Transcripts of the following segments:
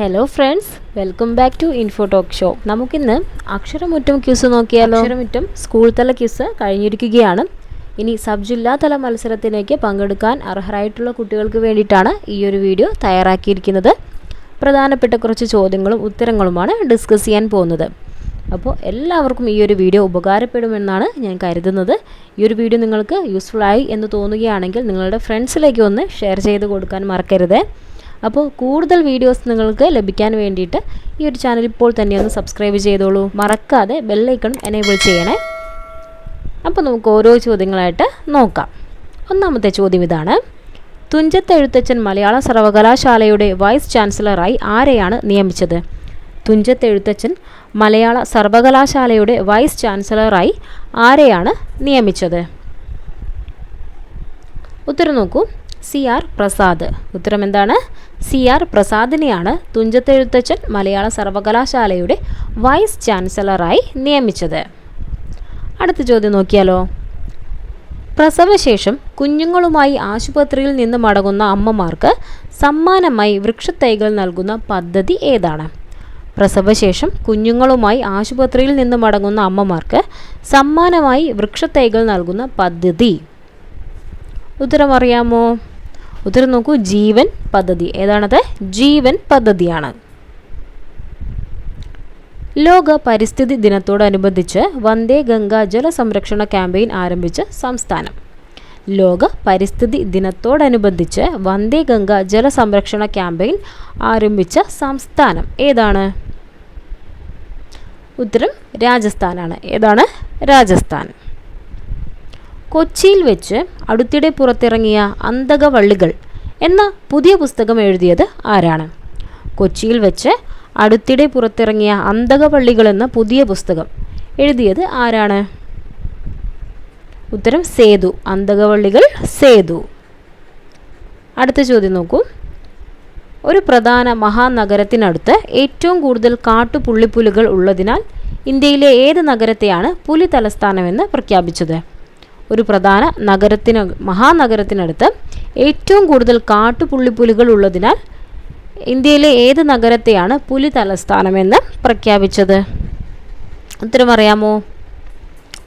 Hello friends welcome back to info talk show നമുക്കിന്ന് അക്ഷരമുറ്റം quiz നോക്കിയാലോ? അക്ഷരമുറ്റം. സ്കൂൾ തല ക്യൂസ് കഴിഞ്ഞിരിക്കുകയാണ്. ഇനി സബ് ജില്ലാ തല മത്സരത്തിലേക്ക് പങ്കെടുക്കാൻ അർഹരായിട്ടുള്ള കുട്ടികൾക്ക് വേണ്ടിയിട്ടാണ് ഈ ഒരു വീഡിയോ തയ്യാറാക്കിയിരിക്കുന്നത്. പ്രധാനപ്പെട്ട കുറച്ച് ചോദ്യങ്ങളും ഉത്തരങ്ങളുമാണ് ഡിസ്കസ് ചെയ്യാൻ പോകുന്നത്. അപ്പോൾ എല്ലാവർക്കും ഈ ഒരു വീഡിയോ ഉപകാരപ്പെടുമെന്നാണ് ഞാൻ കരുതുന്നത്. ഈ ഒരു വീഡിയോ നിങ്ങൾക്ക് യൂസ്ഫുൾ ആയി എന്ന് തോന്നുകയാണെങ്കിൽ നിങ്ങളുടെ ഫ്രണ്ട്സിലേക്ക് ഒന്ന് ഷെയർ ചെയ്ത് കൊടുക്കാൻ മറക്കരുത്. അപ്പോൾ കൂടുതൽ വീഡിയോസ് നിങ്ങൾക്ക് ലഭിക്കാൻ വേണ്ടിയിട്ട് ഈ ഒരു ചാനൽ ഇപ്പോൾ തന്നെ ഒന്ന് സബ്സ്ക്രൈബ് ചെയ്തോളൂ. മറക്കാതെ ബെല്ലൈക്കൺ എനേബിൾ ചെയ്യണേ. അപ്പോൾ നമുക്ക് ഓരോ ചോദ്യങ്ങളായിട്ട് നോക്കാം. ഒന്നാമത്തെ ചോദ്യം ഇതാണ്. തുഞ്ചത്ത് എഴുത്തച്ഛൻ മലയാള സർവകലാശാലയുടെ വൈസ് ചാൻസലറായി ആരെയാണ് നിയമിച്ചത്? തുഞ്ചത്ത് എഴുത്തച്ഛൻ മലയാള സർവകലാശാലയുടെ വൈസ് ചാൻസലറായി ആരെയാണ് നിയമിച്ചത്? ഉത്തരം നോക്കൂ. C R Prasad. ഉത്തരം എന്താണ്? സി ആർ പ്രസാദിനെയാണ് തുഞ്ചത്തെഴുത്തച്ഛൻ മലയാള സർവകലാശാലയുടെ വൈസ് ചാൻസലറായി നിയമിച്ചത്. അടുത്ത ചോദ്യം നോക്കിയാലോ? പ്രസവശേഷം കുഞ്ഞുങ്ങളുമായി ആശുപത്രിയിൽ നിന്ന് മടങ്ങുന്ന അമ്മമാർക്ക് സമ്മാനമായി വൃക്ഷത്തൈകൾ നൽകുന്ന പദ്ധതി ഏതാണ്? പ്രസവശേഷം കുഞ്ഞുങ്ങളുമായി ആശുപത്രിയിൽ നിന്ന് മടങ്ങുന്ന അമ്മമാർക്ക് സമ്മാനമായി വൃക്ഷത്തൈകൾ നൽകുന്ന പദ്ധതി. ഉത്തരം അറിയാമോ? ഉത്തരം നോക്കൂ ജീവൻ പദ്ധതി. ഏതാണത്? ജീവൻ പദ്ധതിയാണ്. ലോക പരിസ്ഥിതി ദിനത്തോടനുബന്ധിച്ച് വന്ദേ ഗംഗ ജലസംരക്ഷണ ക്യാമ്പയിൻ ആരംഭിച്ച സംസ്ഥാനം. ലോക പരിസ്ഥിതി ദിനത്തോടനുബന്ധിച്ച് വന്ദേ ഗംഗ ജലസംരക്ഷണ ക്യാമ്പയിൻ ആരംഭിച്ച സംസ്ഥാനം ഏതാണ്? ഉത്തരം രാജസ്ഥാനാണ്. ഏതാണ്? രാജസ്ഥാൻ. കൊച്ചിയിൽ വെച്ച് അടുത്തിടെ പുറത്തിറങ്ങിയ അന്തകവള്ളികൾ എന്ന പുതിയ പുസ്തകം എഴുതിയത് ആരാണ്? കൊച്ചിയിൽ വെച്ച് അടുത്തിടെ പുറത്തിറങ്ങിയ അന്തകവള്ളികൾ എന്ന പുതിയ പുസ്തകം എഴുതിയത് ആരാണ്? ഉത്തരം സേതു. അന്തകവള്ളികൾ സേതു. അടുത്ത ചോദ്യം നോക്കൂ. ഒരു പ്രധാന മഹാനഗരത്തിനടുത്ത് ഏറ്റവും കൂടുതൽ കാട്ടുപുള്ളിപ്പുലികൾ ഉള്ളതിനാൽ ഇന്ത്യയിലെ ഏത് നഗരത്തെയാണ് പുലി തലസ്ഥാനമെന്ന് പ്രഖ്യാപിച്ചത്? ഒരു പ്രധാന നഗരത്തിന് മഹാനഗരത്തിനടുത്ത് ഏറ്റവും കൂടുതൽ കാട്ടുപുള്ളിപ്പുലികൾ ഉള്ളതിനാൽ ഇന്ത്യയിലെ ഏത് നഗരത്തെയാണ് പുലി തലസ്ഥാനമെന്ന് പ്രഖ്യാപിച്ചത്? ഉത്തരം അറിയാമോ?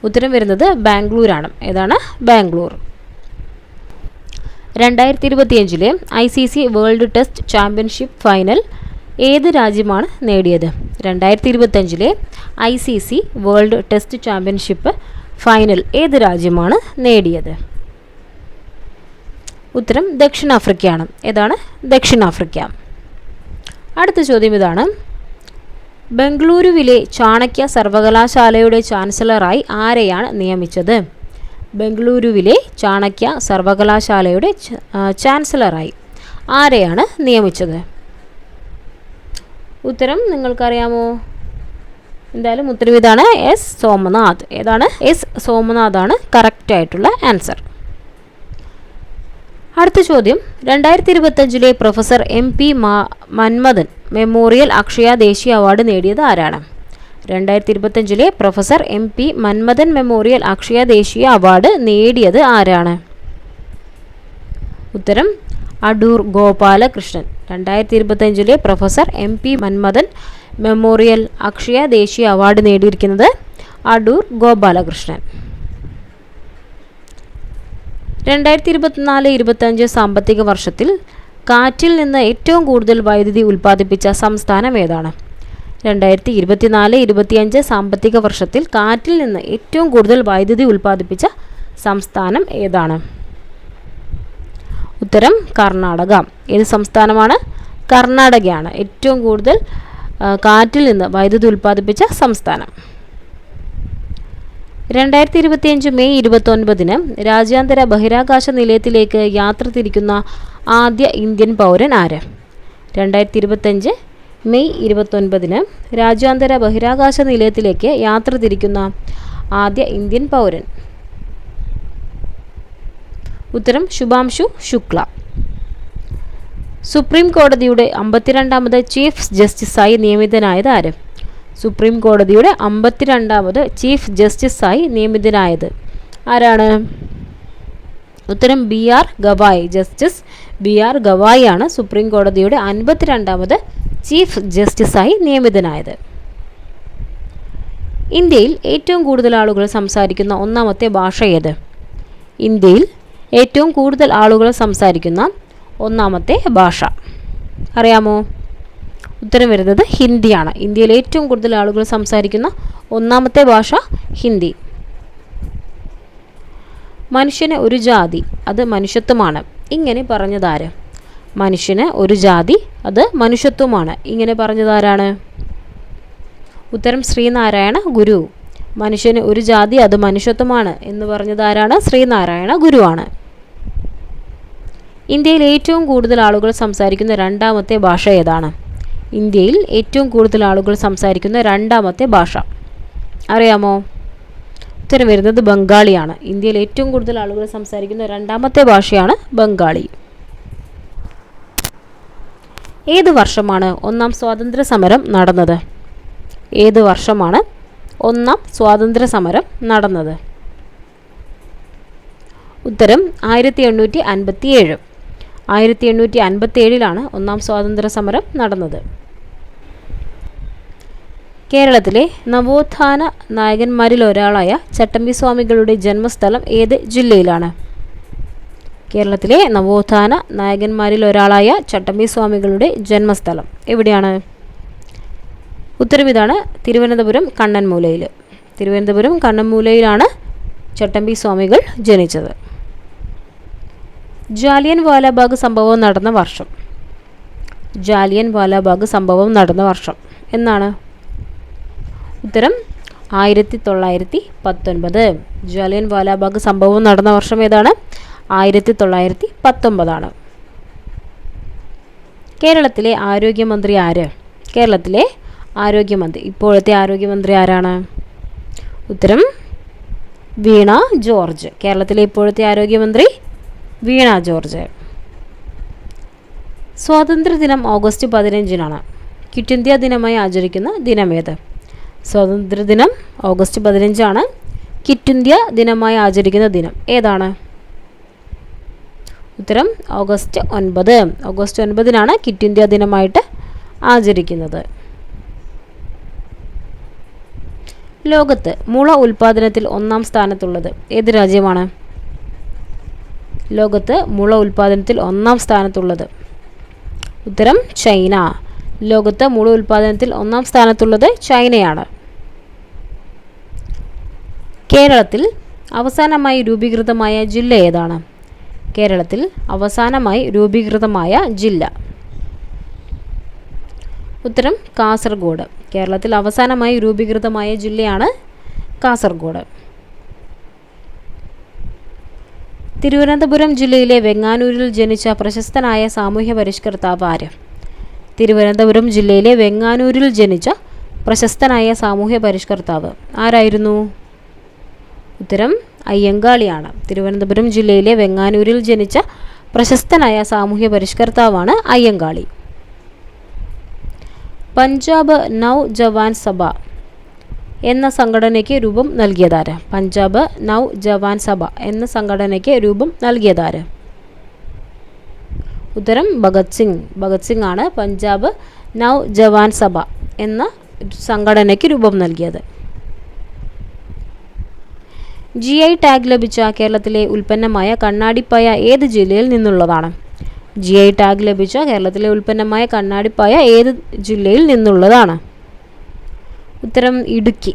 ഉത്തരം വരുന്നത് ബാംഗ്ലൂരാണ്. ഏതാണ്? ബാംഗ്ലൂർ. രണ്ടായിരത്തി ഇരുപത്തിയഞ്ചിലെ I C C world test championship final ഏത് രാജ്യമാണ് നേടിയത്? രണ്ടായിരത്തി ഇരുപത്തഞ്ചിലെ I C C world test championship final ഏത് രാജ്യമാണ് നേടിയത്? ഉത്തരം ദക്ഷിണാഫ്രിക്കയാണ്. ഏതാണ്? ദക്ഷിണാഫ്രിക്ക. അടുത്ത ചോദ്യം ഇതാണ്. ബംഗളൂരുവിലെ ചാണക്യ സർവകലാശാലയുടെ ചാൻസലറായി ആരെയാണ് നിയമിച്ചത്? ബംഗളൂരുവിലെ ചാണക്യ സർവകലാശാലയുടെ ചാൻസലറായി ആരെയാണ് നിയമിച്ചത്? ഉത്തരം നിങ്ങൾക്കറിയാമോ? എന്തായാലും ഉത്തരം ഇതാണ് എസ് സോമനാഥ്. ഏതാണ്? എസ് സോമനാഥാണ് കറക്റ്റ് ആയിട്ടുള്ള ആൻസർ അടുത്ത ചോദ്യം. രണ്ടായിരത്തി ഇരുപത്തഞ്ചിലെ professor M P Manmathan memorial Akshaya ദേശീയ അവാർഡ് നേടിയത് ആരാണ്? രണ്ടായിരത്തി ഇരുപത്തഞ്ചിലെ professor M P Manmathan memorial Akshaya ദേശീയ അവാർഡ് നേടിയത് ആരാണ്? ഉത്തരം അടൂർ ഗോപാലകൃഷ്ണൻ. രണ്ടായിരത്തി ഇരുപത്തഞ്ചിലെ professor M P Manmathan memorial Akshaya ദേശീയ അവാർഡ് നേടിയിരിക്കുന്നത് അടൂർ ഗോപാലകൃഷ്ണൻ. രണ്ടായിരത്തി ഇരുപത്തിനാല് ഇരുപത്തഞ്ച് സാമ്പത്തിക വർഷത്തിൽ കാറ്റിൽ നിന്ന് ഏറ്റവും കൂടുതൽ വൈദ്യുതി ഉൽപ്പാദിപ്പിച്ച സംസ്ഥാനം ഏതാണ്? രണ്ടായിരത്തി ഇരുപത്തിനാല് ഇരുപത്തിയഞ്ച് സാമ്പത്തിക വർഷത്തിൽ കാറ്റിൽ നിന്ന് ഏറ്റവും കൂടുതൽ വൈദ്യുതി ഉൽപ്പാദിപ്പിച്ച സംസ്ഥാനം ഏതാണ്? ഉത്തരം കർണാടക. ഏത് സംസ്ഥാനമാണ്? കർണാടകയാണ്. ഏറ്റവും കൂടുതൽ കാറ്റിൽ നിന്ന് വൈദ്യുതി ഉൽപ്പാദിപ്പിച്ച സംസ്ഥാനം. രണ്ടായിരത്തി ഇരുപത്തിയഞ്ച് മെയ് ഇരുപത്തൊൻപതിന് രാജ്യാന്തര ബഹിരാകാശ നിലയത്തിലേക്ക് യാത്ര തിരിക്കുന്ന ആദ്യ ഇന്ത്യൻ പൗരൻ ആര്? രണ്ടായിരത്തി ഇരുപത്തഞ്ച് മെയ് ഇരുപത്തൊൻപതിന് രാജ്യാന്തര ബഹിരാകാശ നിലയത്തിലേക്ക് യാത്ര തിരിക്കുന്ന ആദ്യ ഇന്ത്യൻ പൗരൻ. ഉത്തരം ശുഭാംശു ശുക്ല. സുപ്രീം കോടതിയുടെ അമ്പത്തിരണ്ടാമത് ചീഫ് ജസ്റ്റിസായി നിയമിതനായത് ആര്? സുപ്രീം കോടതിയുടെ അമ്പത്തിരണ്ടാമത് ചീഫ് ജസ്റ്റിസായി നിയമിതനായത് ആരാണ്? ഉത്തരം B R Gavai. Justice B R Gavai ആണ് സുപ്രീം കോടതിയുടെ അൻപത്തിരണ്ടാമത് ചീഫ് ജസ്റ്റിസായി നിയമിതനായത്. ഇന്ത്യയിൽ ഏറ്റവും കൂടുതൽ ആളുകൾ സംസാരിക്കുന്ന ഒന്നാമത്തെ ഭാഷ ഏത്? ഇന്ത്യയിൽ ഏറ്റവും കൂടുതൽ ആളുകൾ സംസാരിക്കുന്ന ഒന്നാമത്തെ ഭാഷ. അറിയാമോ? ഉത്തരം വരുന്നത് ഹിന്ദിയാണ്. ഇന്ത്യയിൽ ഏറ്റവും കൂടുതൽ ആളുകൾ സംസാരിക്കുന്ന ഒന്നാമത്തെ ഭാഷ ഹിന്ദി. മനുഷ്യന് ഒരു ജാതി അത് മനുഷ്യത്വമാണ്. ഇങ്ങനെ പറഞ്ഞതാര്? മനുഷ്യന് ഒരു ജാതി അത് മനുഷ്യത്വമാണ്. ഇങ്ങനെ പറഞ്ഞതാരാണ്? ഉത്തരം ശ്രീനാരായണ ഗുരു. മനുഷ്യന് ഒരു ജാതി അത് മനുഷ്യത്വമാണ് എന്ന് പറഞ്ഞതാരാണ്? ശ്രീനാരായണ ഗുരുവാണ്. ഇന്ത്യയിൽ ഏറ്റവും കൂടുതൽ ആളുകൾ സംസാരിക്കുന്ന രണ്ടാമത്തെ ഭാഷ ഏതാണ്? ഇന്ത്യയിൽ ഏറ്റവും കൂടുതൽ ആളുകൾ സംസാരിക്കുന്ന രണ്ടാമത്തെ ഭാഷ. അറിയാമോ? ഉത്തരം വരുന്നത് ബംഗാളിയാണ്. ഇന്ത്യയിൽ ഏറ്റവും കൂടുതൽ ആളുകൾ സംസാരിക്കുന്ന രണ്ടാമത്തെ ഭാഷയാണ് ബംഗാളി. ഏത് വർഷമാണ് ഒന്നാം സ്വാതന്ത്ര്യ സമരം നടന്നത്? ഏത് വർഷമാണ് ഒന്നാം സ്വാതന്ത്ര്യ സമരം നടന്നത്? ഉത്തരം ആയിരത്തി എണ്ണൂറ്റി അൻപത്തി ഏഴ് ആയിരത്തി എണ്ണൂറ്റി അൻപത്തി ഏഴിലാണ് ഒന്നാം സ്വാതന്ത്ര്യ സമരം നടന്നത്. കേരളത്തിലെ നവോത്ഥാന നായകന്മാരിൽ ഒരാളായ ചട്ടമ്പി സ്വാമികളുടെ ജന്മസ്ഥലം ഏത് ജില്ലയിലാണ്? കേരളത്തിലെ നവോത്ഥാന നായകന്മാരിൽ ഒരാളായ ചട്ടമ്പി സ്വാമികളുടെ ജന്മസ്ഥലം എവിടെയാണ്? ഉത്തരവിതാണ് തിരുവനന്തപുരം കണ്ണൻമൂലയിൽ തിരുവനന്തപുരം കണ്ണൻമൂലയിലാണ് ചട്ടമ്പി സ്വാമികൾ ജനിച്ചത്. ജാലിയൻ വാലാബാഗ് സംഭവം നടന്ന വർഷം. ജാലിയൻ വാലാബാഗ് സംഭവം നടന്ന വർഷം. എന്നാണ്? ഉത്തരം ആയിരത്തി തൊള്ളായിരത്തി പത്തൊൻപത് ജാലിയൻ വാലാബാഗ് സംഭവം നടന്ന വർഷം ഏതാണ്? ആയിരത്തി തൊള്ളായിരത്തി പത്തൊമ്പതാണ് കേരളത്തിലെ ആരോഗ്യമന്ത്രി ആര്? കേരളത്തിലെ ആരോഗ്യമന്ത്രി. ഇപ്പോഴത്തെ ആരോഗ്യമന്ത്രി ആരാണ്? ഉത്തരം വീണ ജോർജ്. കേരളത്തിലെ ഇപ്പോഴത്തെ ആരോഗ്യമന്ത്രി വീണ ജോർജ്. സ്വാതന്ത്ര്യദിനം ഓഗസ്റ്റ് പതിനഞ്ചിനാണ്. ക്വിറ്റ് ഇന്ത്യ ദിനമായി ആചരിക്കുന്ന ദിനമേത് സ്വാതന്ത്ര്യദിനം ഓഗസ്റ്റ് പതിനഞ്ചാണ്. ക്വിറ്റ് ഇന്ത്യ ദിനമായി ആചരിക്കുന്ന ദിനം ഏതാണ്? ഉത്തരം ഓഗസ്റ്റ് ഒൻപത്. ഓഗസ്റ്റ് ഒൻപതിനാണ് ക്വിറ്റ് ഇന്ത്യ ദിനമായിട്ട് ആചരിക്കുന്നത്. ലോകത്ത് മുള ഉൽപ്പാദനത്തിൽ ഒന്നാം സ്ഥാനത്തുള്ളത് ഏത് രാജ്യമാണ്? ലോകത്ത് മുള ഉൽപ്പാദനത്തിൽ ഒന്നാം സ്ഥാനത്തുള്ളത്. ഉത്തരം ചൈന. ലോകത്ത് മുള ഉൽപ്പാദനത്തിൽ ഒന്നാം സ്ഥാനത്തുള്ളത് ചൈനയാണ്. കേരളത്തിൽ അവസാനമായി രൂപീകൃതമായ ജില്ല ഏതാണ്? കേരളത്തിൽ അവസാനമായി രൂപീകൃതമായ ജില്ല. ഉത്തരം കാസർഗോഡ്. കേരളത്തിൽ അവസാനമായി രൂപീകൃതമായ ജില്ലയാണ് കാസർഗോഡ്. തിരുവനന്തപുരം ജില്ലയിലെ വെങ്ങാനൂരിൽ ജനിച്ച പ്രശസ്തനായ സാമൂഹ്യ പരിഷ്കർത്താവ് ആര്? തിരുവനന്തപുരം ജില്ലയിലെ വെങ്ങാനൂരിൽ ജനിച്ച പ്രശസ്തനായ സാമൂഹ്യ പരിഷ്കർത്താവ് ആരായിരുന്നു? ഉത്തരം അയ്യങ്കാളിയാണ്. തിരുവനന്തപുരം ജില്ലയിലെ വെങ്ങാനൂരിൽ ജനിച്ച പ്രശസ്തനായ സാമൂഹ്യ പരിഷ്കർത്താവാണ് അയ്യങ്കാളി. പഞ്ചാബ് നൗ ജവാൻ സഭ എന്ന സംഘടനയ്ക്ക് രൂപം നൽകിയതാര്? പഞ്ചാബ് നൗ ജവാൻ സഭ എന്ന സംഘടനയ്ക്ക് രൂപം നൽകിയതാര്? ഉത്തരം ഭഗത് സിംഗ്. ഭഗത് സിംഗ് ആണ് പഞ്ചാബ് നൗ ജവാൻ സഭ എന്ന സംഘടനയ്ക്ക് രൂപം നൽകിയത്. ജി ഐ ടാഗ് ലഭിച്ച കേരളത്തിലെ ഉൽപ്പന്നമായ കണ്ണാടിപ്പായ ഏത് ജില്ലയിൽ നിന്നുള്ളതാണ്? ജി ഐ ടാഗ് ലഭിച്ച കേരളത്തിലെ ഉൽപ്പന്നമായ കണ്ണാടിപ്പായ ഏത് ജില്ലയിൽ നിന്നുള്ളതാണ്? ഉത്തരം ഇടുക്കി.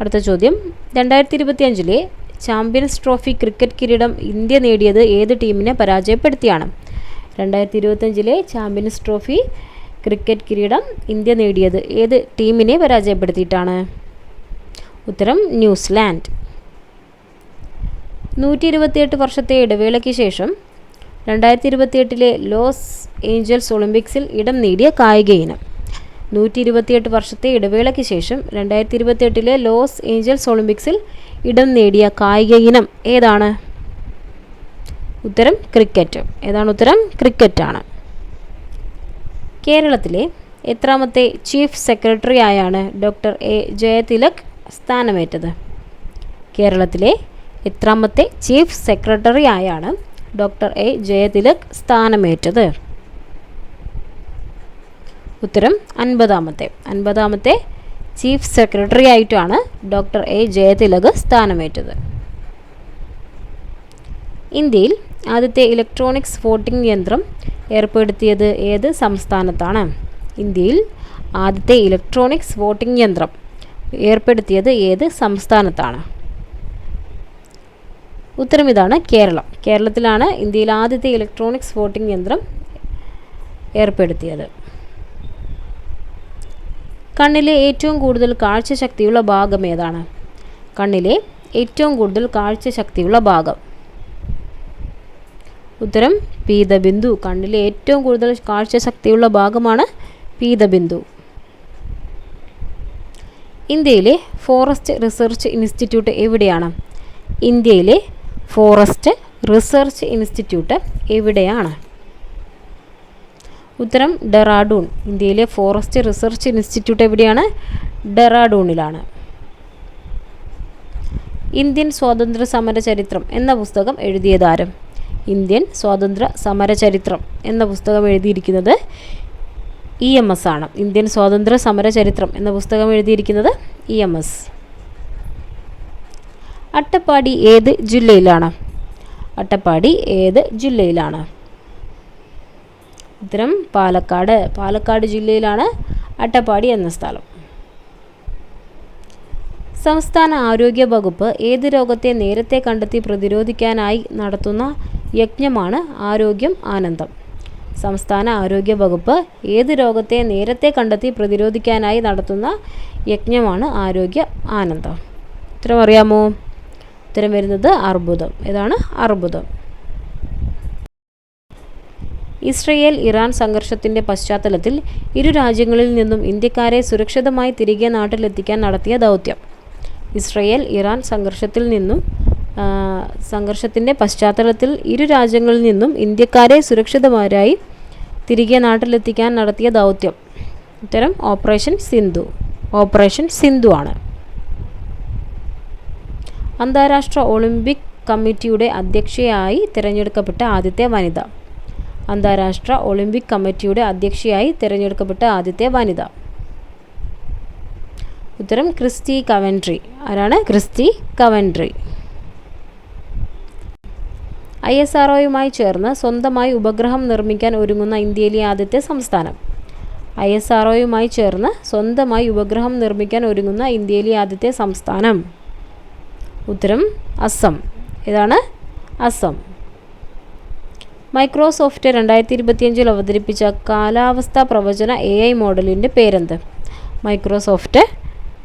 അടുത്ത ചോദ്യം. രണ്ടായിരത്തി ഇരുപത്തി അഞ്ചിലെ ചാമ്പ്യൻസ് ട്രോഫി ക്രിക്കറ്റ് കിരീടം ഇന്ത്യ നേടിയത് ഏത് ടീമിനെ പരാജയപ്പെടുത്തിയാണ്? രണ്ടായിരത്തി ഇരുപത്തഞ്ചിലെ ചാമ്പ്യൻസ് ട്രോഫി ക്രിക്കറ്റ് കിരീടം ഇന്ത്യ നേടിയത് ഏത് ടീമിനെ പരാജയപ്പെടുത്തിയിട്ടാണ്? ഉത്തരം ന്യൂസിലാൻഡ്. നൂറ്റി ഇരുപത്തിയെട്ട് വർഷത്തെ ഇടവേളയ്ക്ക് ശേഷം രണ്ടായിരത്തി ഇരുപത്തിയെട്ടിലെ ലോസ് ഏഞ്ചൽസ് ഒളിമ്പിക്സിൽ ഇടം നേടിയ കായിക ഇനം. നൂറ്റി ഇരുപത്തിയെട്ട് വർഷത്തെ ഇടവേളയ്ക്ക് ശേഷം രണ്ടായിരത്തി ഇരുപത്തിയെട്ടിലെ ലോസ് ഏഞ്ചൽസ് ഒളിമ്പിക്സിൽ ഇടം നേടിയ കായിക ഇനം ഏതാണ്? ഉത്തരം ക്രിക്കറ്റ്. ഏതാണ് ഉത്തരം? ക്രിക്കറ്റാണ്. കേരളത്തിലെ എത്രാമത്തെ ചീഫ് സെക്രട്ടറി ആയാണ് ഡോക്ടർ എ. ജയതിലക് സ്ഥാനമേറ്റത്? കേരളത്തിലെ എത്രാമത്തെ ചീഫ് സെക്രട്ടറി ആയാണ് ഡോക്ടർ എ. ജയതിലക് സ്ഥാനമേറ്റത്? ഉത്തരം അൻപതാമത്തെ. അൻപതാമത്തെ ചീഫ് സെക്രട്ടറി ആയിട്ടാണ് ഡോക്ടർ എ ജയതിലക് സ്ഥാനമേറ്റത്. ഇന്ത്യയിൽ ആദ്യത്തെ ഇലക്ട്രോണിക്സ് വോട്ടിംഗ് യന്ത്രം ഏർപ്പെടുത്തിയത് ഏത് സംസ്ഥാനത്താണ്? ഇന്ത്യയിൽ ആദ്യത്തെ ഇലക്ട്രോണിക്സ് വോട്ടിംഗ് യന്ത്രം ഏർപ്പെടുത്തിയത് ഏത് സംസ്ഥാനത്താണ്? ഉത്തരം ഇതാണ് കേരളം. കേരളത്തിലാണ് ഇന്ത്യയിൽ ആദ്യത്തെ ഇലക്ട്രോണിക്സ് വോട്ടിംഗ് യന്ത്രം ഏർപ്പെടുത്തിയത്. കണ്ണിലെ ഏറ്റവും കൂടുതൽ കാഴ്ചശക്തിയുള്ള ഭാഗം ഏതാണ്? കണ്ണിലെ ഏറ്റവും കൂടുതൽ കാഴ്ചശക്തിയുള്ള ഭാഗം. ഉത്തരം പീതബിന്ദു. കണ്ണിലെ ഏറ്റവും കൂടുതൽ കാഴ്ചശക്തിയുള്ള ഭാഗമാണ് പീതബിന്ദു. ഇന്ത്യയിലെ ഫോറസ്റ്റ് റിസർച്ച് ഇൻസ്റ്റിറ്റ്യൂട്ട് എവിടെയാണ്? ഇന്ത്യയിലെ ഫോറസ്റ്റ് റിസർച്ച് ഇൻസ്റ്റിറ്റ്യൂട്ട് എവിടെയാണ്? ഉത്തരം ഡെറാഡൂൺ. ഇന്ത്യയിലെ ഫോറസ്റ്റ് റിസർച്ച് ഇൻസ്റ്റിറ്റ്യൂട്ട് എവിടെയാണ്? ഡെറാഡൂണിലാണ്. ഇന്ത്യൻ സ്വാതന്ത്ര്യ സമര ചരിത്രം എന്ന പുസ്തകം എഴുതിയതാരം ഇന്ത്യൻ സ്വാതന്ത്ര്യ സമര ചരിത്രം എന്ന പുസ്തകം എഴുതിയിരിക്കുന്നത് ഇ എം എസ് ആണ്. ഇന്ത്യൻ സ്വാതന്ത്ര്യ സമര ചരിത്രം എന്ന പുസ്തകം എഴുതിയിരിക്കുന്നത് ഇ എം എസ്. അട്ടപ്പാടി ഏത് ജില്ലയിലാണ്? അട്ടപ്പാടി ഏത് ജില്ലയിലാണ്? ഉത്തരം പാലക്കാട്. പാലക്കാട് ജില്ലയിലാണ് അട്ടപ്പാടി എന്ന സ്ഥലം. സംസ്ഥാന ആരോഗ്യ വകുപ്പ് ഏത് രോഗത്തെ നേരത്തെ കണ്ടെത്തി പ്രതിരോധിക്കാനായി നടത്തുന്ന യജ്ഞമാണ് ആരോഗ്യം ആനന്ദം. സംസ്ഥാന ആരോഗ്യ വകുപ്പ് ഏത് രോഗത്തെ നേരത്തെ കണ്ടെത്തി പ്രതിരോധിക്കാനായി നടത്തുന്ന യജ്ഞമാണ് ആരോഗ്യ ആനന്ദം. ഉത്തരം അറിയാമോ? ഉത്തരം വരുന്നത് അർബുദം. ഏതാണ് അർബുദം. ഇസ്രയേൽ ഇറാൻ സംഘർഷത്തിന്റെ പശ്ചാത്തലത്തിൽ ഇരു രാജ്യങ്ങളിൽ നിന്നും ഇന്ത്യക്കാരെ സുരക്ഷിതമായി തിരികെ നാട്ടിലെത്തിക്കാൻ നടത്തിയ ദൗത്യം. ഇസ്രയേൽ ഇറാൻ സംഘർഷത്തിൽ നിന്നും സംഘർഷത്തിന്റെ പശ്ചാത്തലത്തിൽ ഇരു രാജ്യങ്ങളിൽ നിന്നും ഇന്ത്യക്കാരെ സുരക്ഷിതമാരായി തിരികെ നാട്ടിലെത്തിക്കാൻ നടത്തിയ ദൗത്യം. ഉത്തരം ഓപ്പറേഷൻ സിന്ധു ഓപ്പറേഷൻ സിന്ധു ആണ്. അന്താരാഷ്ട്ര ഒളിമ്പിക് കമ്മിറ്റിയുടെ അധ്യക്ഷയായി തിരഞ്ഞെടുക്കപ്പെട്ട ആദ്യത്തെ വനിത. അന്താരാഷ്ട്ര ഒളിമ്പിക് കമ്മിറ്റിയുടെ അധ്യക്ഷയായി തിരഞ്ഞെടുക്കപ്പെട്ട ആദ്യത്തെ വനിത. ഉത്തരം ക്രിസ്റ്റി കവൻട്രി. ആരാണ്? Kirsty Coventry. I S R ചേർന്ന് സ്വന്തമായി ഉപഗ്രഹം നിർമ്മിക്കാൻ ഒരുങ്ങുന്ന ഇന്ത്യയിലെ ആദ്യത്തെ സംസ്ഥാനം. ഐ എസ് ആർ ചേർന്ന് സ്വന്തമായി ഉപഗ്രഹം നിർമ്മിക്കാൻ ഒരുങ്ങുന്ന ഇന്ത്യയിലെ ആദ്യത്തെ സംസ്ഥാനം. ഉത്തരം അസം. ഇതാണ് അസം. മൈക്രോസോഫ്റ്റ് രണ്ടായിരത്തി ഇരുപത്തിയഞ്ചിൽ അവതരിപ്പിച്ച കാലാവസ്ഥാ പ്രവചന എ ഐ മോഡലിന്റെ പേരെന്ത്? മൈക്രോസോഫ്റ്റ്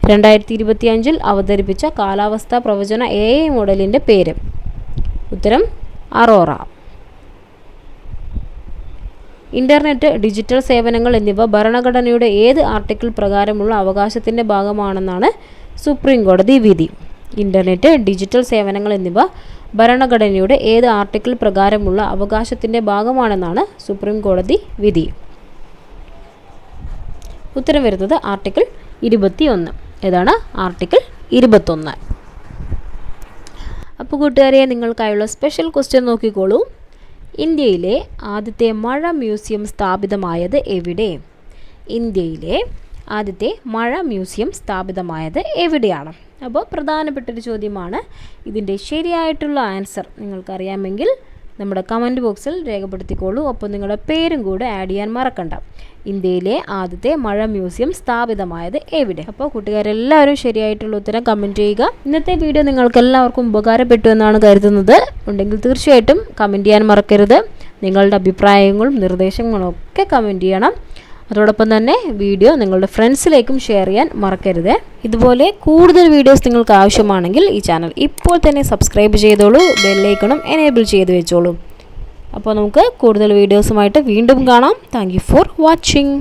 രണ്ടായിരത്തി ഇരുപത്തിയഞ്ചിൽ അവതരിപ്പിച്ച കാലാവസ്ഥാ പ്രവചന എ ഐ മോഡലിന്റെ പേര്. ഉത്തരം അറോറ. ഇന്റർനെറ്റ് ഡിജിറ്റൽ സേവനങ്ങൾ എന്നിവ ഭരണഘടനയുടെ ഏത് ആർട്ടിക്കിൾ പ്രകാരമുള്ള അവകാശത്തിന്റെ ഭാഗമാണെന്നാണ് സുപ്രീം കോടതി വിധി. ഇന്റർനെറ്റ് ഡിജിറ്റൽ സേവനങ്ങൾ എന്നിവ ഭരണഘടനയുടെ ഏത് ആർട്ടിക്കിൾ പ്രകാരമുള്ള അവകാശത്തിന്റെ ഭാഗമാണെന്നാണ് സുപ്രീം കോടതി വിധി. ഉത്തരം വരുന്നത് ആർട്ടിക്കിൾ ഇരുപത്തി ഒന്ന് ഏതാണ് ആർട്ടിക്കിൾ ഇരുപത്തൊന്ന്. അപ്പോൾ കൂട്ടുകാരെ നിങ്ങൾക്കായുള്ള സ്പെഷ്യൽ ക്വസ്റ്റ്യൻ നോക്കിക്കോളൂ. ഇന്ത്യയിലെ ആദ്യത്തെ മഴ മ്യൂസിയം സ്ഥാപിതമായത് എവിടെ? ഇന്ത്യയിലെ ആദ്യത്തെ മഴ മ്യൂസിയം സ്ഥാപിതമായത് എവിടെയാണ്? അപ്പോൾ പ്രധാനപ്പെട്ടൊരു ചോദ്യമാണ്. ഇതിന്റെ ശരിയായിട്ടുള്ള ആൻസർ നിങ്ങൾക്കറിയാമെങ്കിൽ നമ്മുടെ കമന്റ് ബോക്സിൽ രേഖപ്പെടുത്തിക്കോളൂ. ഒപ്പം നിങ്ങളുടെ പേരും കൂടെ ആഡ് ചെയ്യാൻ മറക്കണ്ട. ഇന്ത്യയിലെ ആദ്യത്തെ മഴ മ്യൂസിയം സ്ഥാപിതമായത് എവിടെ? അപ്പോൾ കൂട്ടുകാരെല്ലാവരും ശരിയായിട്ടുള്ള ഉത്തരം കമന്റ് ചെയ്യുക. ഇന്നത്തെ വീഡിയോ നിങ്ങൾക്ക് എല്ലാവർക്കും ഉപകാരപ്പെട്ടു എന്നാണ് കരുതുന്നത്. ഉണ്ടെങ്കിൽ തീർച്ചയായിട്ടും കമന്റ് ചെയ്യാൻ മറക്കരുത്. നിങ്ങളുടെ അഭിപ്രായങ്ങളും നിർദ്ദേശങ്ങളും ഒക്കെ കമന്റ് ചെയ്യണം. അതോടൊപ്പം തന്നെ വീഡിയോ നിങ്ങളുടെ ഫ്രണ്ട്സിലേക്കും ഷെയർ ചെയ്യാൻ മറക്കരുത്. ഇതുപോലെ കൂടുതൽ വീഡിയോസ് നിങ്ങൾക്ക് ആവശ്യമാണെങ്കിൽ ഈ ചാനൽ ഇപ്പോൾ തന്നെ സബ്സ്ക്രൈബ് ചെയ്തോളൂ ബെല്ലൈക്കണും എനേബിൾ ചെയ്ത് വെച്ചോളൂ. അപ്പോൾ നമുക്ക് കൂടുതൽ വീഡിയോസുമായിട്ട് വീണ്ടും കാണാം. Thank for watching